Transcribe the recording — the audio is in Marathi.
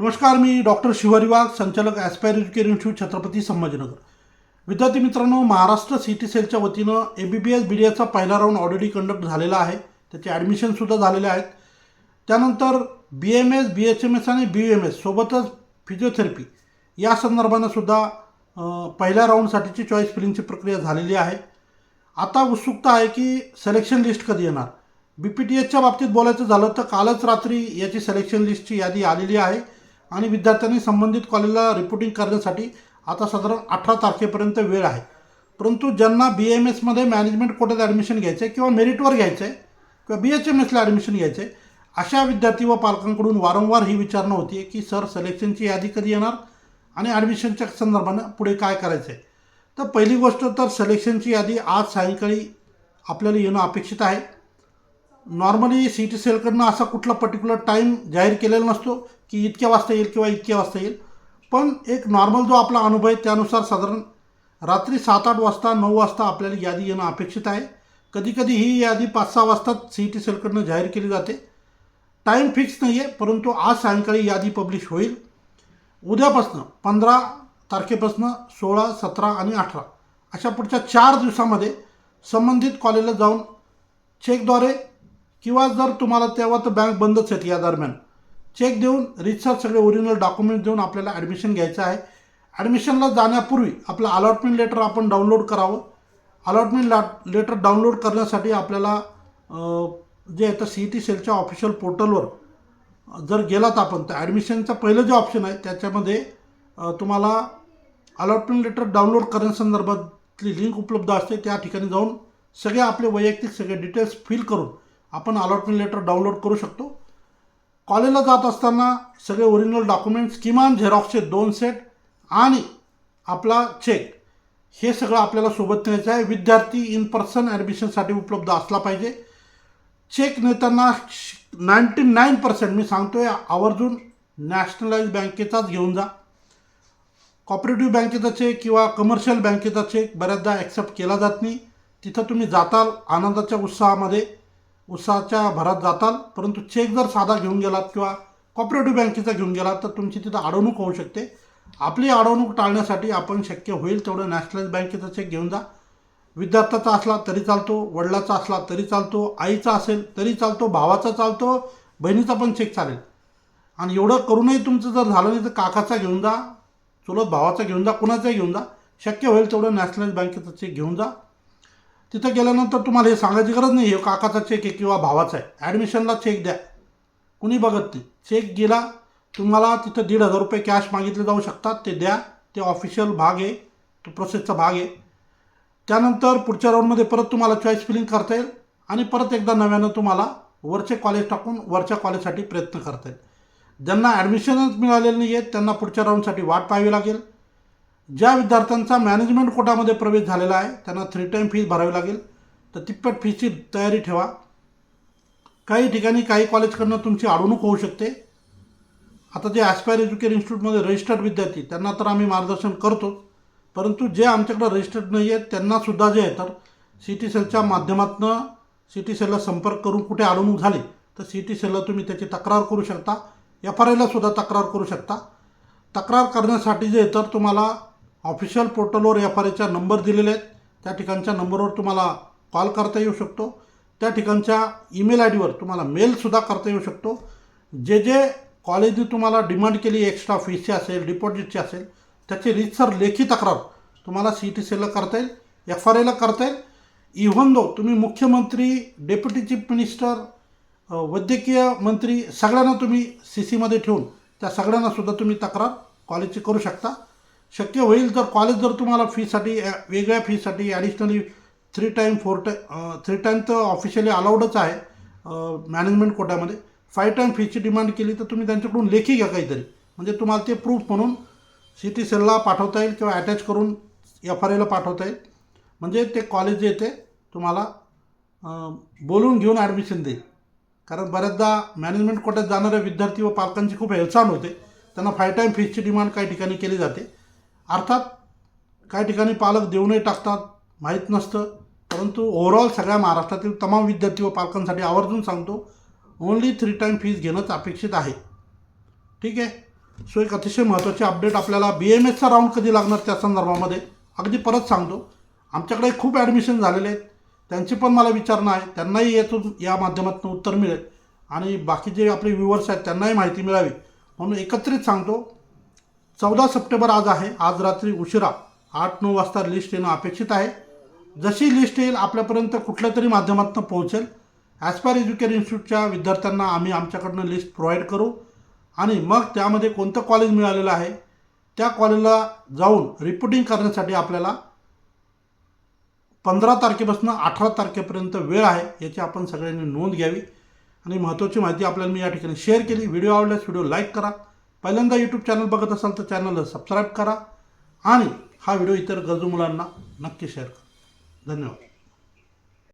नमस्कार मी डॉक्टर शिवारी वाघ संचालक aspire education institute Chhatrapati Sambhajinagar. विद्यार्थी मित्रांनो महाराष्ट्र सिटी सेलच्या वतीनं A B B S B D एसचा पहिला राऊंड ऑलरेडी कंडक्ट झालेला आहे. त्याचे ॲडमिशनसुद्धा झालेले आहेत. त्यानंतर B M S B H M S आणि बी एम एस सोबतच फिजिओथेरपी या संदर्भानं सुद्धा पहिल्या राऊंडसाठीची चॉईस फिलिंगची प्रक्रिया झालेली आहे. आता उत्सुकता आहे की सिलेक्शन लिस्ट कधी येणार? बी पी टी एचच्या बाबतीत बोलायचं झालं तर कालच रात्री याची सिलेक्शन लिस्टची यादी आलेली आहे. आणि विद्यार्थ्यांनी संबंधित कॉलेजला रिपोर्टिंग करण्यासाठी आता साधारण अठरा तारखेपर्यंत वेळ आहे. परंतु ज्यांना बी एम एसमध्ये मॅनेजमेंट कोट्यात ॲडमिशन घ्यायचं आहे किंवा मेरिटवर घ्यायचं आहे किंवा बी एच एम एसला ॲडमिशन घ्यायचं आहे अशा विद्यार्थी व पालकांकडून वारंवार ही विचारणा होती की सर सिलेक्शनची यादी कधी येणार आणि ॲडमिशनच्या संदर्भानं पुढे काय करायचं आहे तर पहिली गोष्ट तर सिलेक्शनची यादी आज सायंकाळी आपल्याला येणं अपेक्षित आहे. नॉर्मली सी टी सेलकडनं असा कुठला पर्टिक्युलर टाईम जाहीर केलेला नसतो की इतक्या वाजता येईल किंवा इतक्या वाजता येईल. पण एक नॉर्मल जो आपला अनुभव आहे त्यानुसार साधारण रात्री सात आठ वाजता नऊ वाजता आपल्याला यादी येणं अपेक्षित आहे. कधीकधी ही यादी पाच सहा वाजता सी टी सेलकडनं जाहीर केली जाते. टाईम फिक्स नाही आहे परंतु आज सायंकाळी यादी पब्लिश होईल. उद्यापासनं पंधरा तारखेपासनं सोळा सतरा आणि अठरा. अशा पुढच्या चार दिवसामध्ये संबंधित कॉलेजला जाऊन चेकद्वारे किंवा जर तुम्हाला तेव्हा तर बँक बंदच आहेत या दरम्यान. चेक देऊन रितसर सगळे ओरिजिनल डॉक्युमेंट देऊन आपल्याला ॲडमिशन घ्यायचं आहे. ॲडमिशनला जाण्यापूर्वी आपलं अलॉटमेंट लेटर आपण डाउनलोड करावं. अलॉटमेंट ला लेटर डाउनलोड करण्यासाठी आपल्याला जे आहे तर सी टी सेलच्या ऑफिशियल पोर्टलवर जर गेलात आपण तर ॲडमिशनचं पहिलं जे ऑप्शन आहे त्याच्यामध्ये तुम्हाला अलॉटमेंट लेटर डाउनलोड करण्यासंदर्भातली लिंक उपलब्ध असते. त्या ठिकाणी जाऊन सगळे आपले वैयक्तिक सगळे डिटेल्स फिल करून आपण अलॉटमेंट लेटर डाउनलोड करू शकतो. कॉलेजला जात असताना सगळे ओरिजिनल डॉक्युमेंट्स किमान झेरॉक्सचे दोन सेट आणि आपला चेक हे सगळं आपल्याला सोबत न्यायचं आहे. विद्यार्थी इन पर्सन ॲडमिशनसाठी उपलब्ध असला पाहिजे. चेक नेताना नाईंटी नाईन पर्सेंट मी सांगतोय आवर्जून नॅशनलाइज बँकेचाच घेऊन जा. कॉपरेटिव्ह बँकेचा चेक किंवा कमर्शियल बँकेचा चेक बऱ्याचदा ॲक्सेप्ट केला जात नाही. तिथं तुम्ही जाताल आनंदाच्या उत्साहामध्ये. उसाच्या भरात जाताल परंतु चेक जर साधा घेऊन गेलात किंवा कॉपरेटिव्ह बँकेचा घेऊन गेलात तर तुमची तिथं अडवणूक होऊ शकते. आपली अडवणूक टाळण्यासाठी आपण शक्य होईल तेवढं नॅशनलाइज बँकेचा चेक घेऊन जा. विद्यार्थ्याचा असला तरी चालतो वडिलाचा असला तरी चालतो आईचा असेल तरी चालतो भावाचा चालतो बहिणीचा पण चेक चालेल. आणि एवढं करूनही तुमचं जर झालं नाही तर काकाचा घेऊन जा चुलत भावाचा घेऊन जा कुणाचाही घेऊन जा. शक्य होईल तेवढं नॅशनलाइज बँकेचा चेक घेऊन जा. तिथं गेल्यानंतर तुम्हाला हे सांगायची गरज नाही. हे काकाचा चेक आहे किंवा भावाचा आहे. ॲडमिशनला चेक द्या. कुणी बघत नाही. चेक गेला तुम्हाला तिथं दीड हजार रुपये कॅश मागितले जाऊ शकतात. ते द्या. ते ऑफिशियल भाग आहे. तो प्रोसेसचा भाग आहे. त्यानंतर पुढच्या राऊंडमध्ये परत तुम्हाला चॉईस फिलिंग करता येईल. आणि परत एकदा नव्यानं तुम्हाला वरचे कॉलेज टाकून वरच्या कॉलेजसाठी प्रयत्न करता येईल. ज्यांना ॲडमिशनच मिळालेलं नाही आहेत त्यांना पुढच्या राऊंडसाठी वाट पाहावी लागेल. ज्या विद्यार्थ्यांचा मॅनेजमेंट कोटामध्ये प्रवेश झालेला आहे त्यांना थ्री टाईम फीज भरावी लागेल. तर तिप्पट फीची तयारी ठेवा. काही ठिकाणी काही कॉलेजकडनं तुमची अडवणूक होऊ शकते. आता जे ॲस्पायर एज्युकेशन इन्स्टिट्यूटमध्ये रजिस्टर्ड विद्यार्थी त्यांना तर आम्ही मार्गदर्शन करतो. परंतु जे आमच्याकडे रजिस्टर्ड नाही आहेत त्यांनासुद्धा जे आहे तर सी टी सेलच्या माध्यमातून सी टी सेलला संपर्क करून कुठे अडवणूक झाली तर सी टी सेलला तुम्ही त्याची तक्रार करू शकता. एफ आर आयलासुद्धा तक्रार करू शकता. तक्रार करण्यासाठी जे आहे तर तुम्हाला ऑफिशियल पोर्टलवर एफ आर एच्या नंबर दिलेले आहेत. त्या ठिकाणच्या नंबरवर तुम्हाला कॉल करता येऊ शकतो. त्या ठिकाणच्या ईमेल आय डीवर तुम्हाला मेलसुद्धा करता येऊ शकतो. जे जे कॉलेजने तुम्हाला डिमांड केली एक्स्ट्रा फीसची असेल डिपॉझिटची असेल त्याची रीतसर लेखी तक्रार तुम्हाला सी टी सीला करता येईल एफ आर एला करता येईल. इव्हन दो तुम्ही मुख्यमंत्री डेप्युटी चीफ मिनिस्टर वैद्यकीय मंत्री सगळ्यांना तुम्ही सी सीमध्ये ठेवून त्या सगळ्यांनासुद्धा तुम्ही तक्रार कॉलेजची करू शकता. शक्य होईल तर कॉलेज जर तुम्हाला फीसाठी वेगळ्या फीसाठी additionally three time four time three time तर ऑफिशियली अलाउडच आहे मॅनेजमेंट कोट्यामध्ये फाय टाईम फीची डिमांड केली तर तुम्ही त्यांच्याकडून लेखी घ्या काहीतरी. म्हणजे तुम्हाला ते प्रूफ म्हणून सी टी सेलला पाठवता येईल किंवा अटॅच करून एफ आर आयला पाठवता येईल. म्हणजे ते कॉलेज जे येते तुम्हाला बोलून घेऊन ॲडमिशन देईल. कारण बऱ्याचदा मॅनेजमेंट कोट्यात जाणाऱ्या विद्यार्थी व पालकांची खूप हेळसाण होते. त्यांना फाय टाईम फीसची डिमांड काही ठिकाणी केली जाते. अर्थात काही ठिकाणी पालक देऊनही टाकतात माहीत नसतं. परंतु ओव्हरऑल सगळ्या महाराष्ट्रातील तमाम विद्यार्थी व पालकांसाठी आवर्जून सांगतो ओन्ली थ्री टाईम फीज घेणंच अपेक्षित आहे. ठीक आहे? सो एक अतिशय महत्त्वाची अपडेट आपल्याला बी एम एसचा राऊंड कधी लागणार त्या संदर्भामध्ये अगदी परत सांगतो. आमच्याकडे खूप ॲडमिशन झालेले आहेत. त्यांची पण मला विचारणं आहे. त्यांनाही यातून या माध्यमातून उत्तर मिळेल. आणि बाकी जे आपले व्ह्युअर्स आहेत त्यांनाही माहिती मिळावी. म्हणून एकत्रित सांगतो चौदा सप्टेंबर आज आहे. आज रात्री उशिरा आठ नऊ वाजता लिस्ट येणं अपेक्षित आहे. जशी लिस्ट येईल आपल्यापर्यंत कुठल्या तरी माध्यमातून पोहोचेल. ॲस्पायर एज्युकेशन इन्स्टिट्यूटच्या विद्यार्थ्यांना आम्ही आमच्याकडनं लिस्ट प्रोव्हाइड करू. आणि मग त्यामध्ये कोणतं कॉलेज मिळालेलं आहे त्या कॉलेजला जाऊन रिपोर्टिंग करण्यासाठी आपल्याला पंधरा तारखेपासून अठरा तारखेपर्यंत वेळ आहे याची आपण सगळ्यांनी नोंद घ्यावी. आणि महत्त्वाची माहिती आपल्याला मी या ठिकाणी शेअर केली. व्हिडिओ आवडल्यास व्हिडिओ लाईक करा. पहिल्यांदा यूट्यूब चॅनल बघत असाल तर चॅनलला सबस्क्राईब करा आणि हा व्हिडिओ इतर गरजू मुलांना नक्की शेअर करा. धन्यवाद.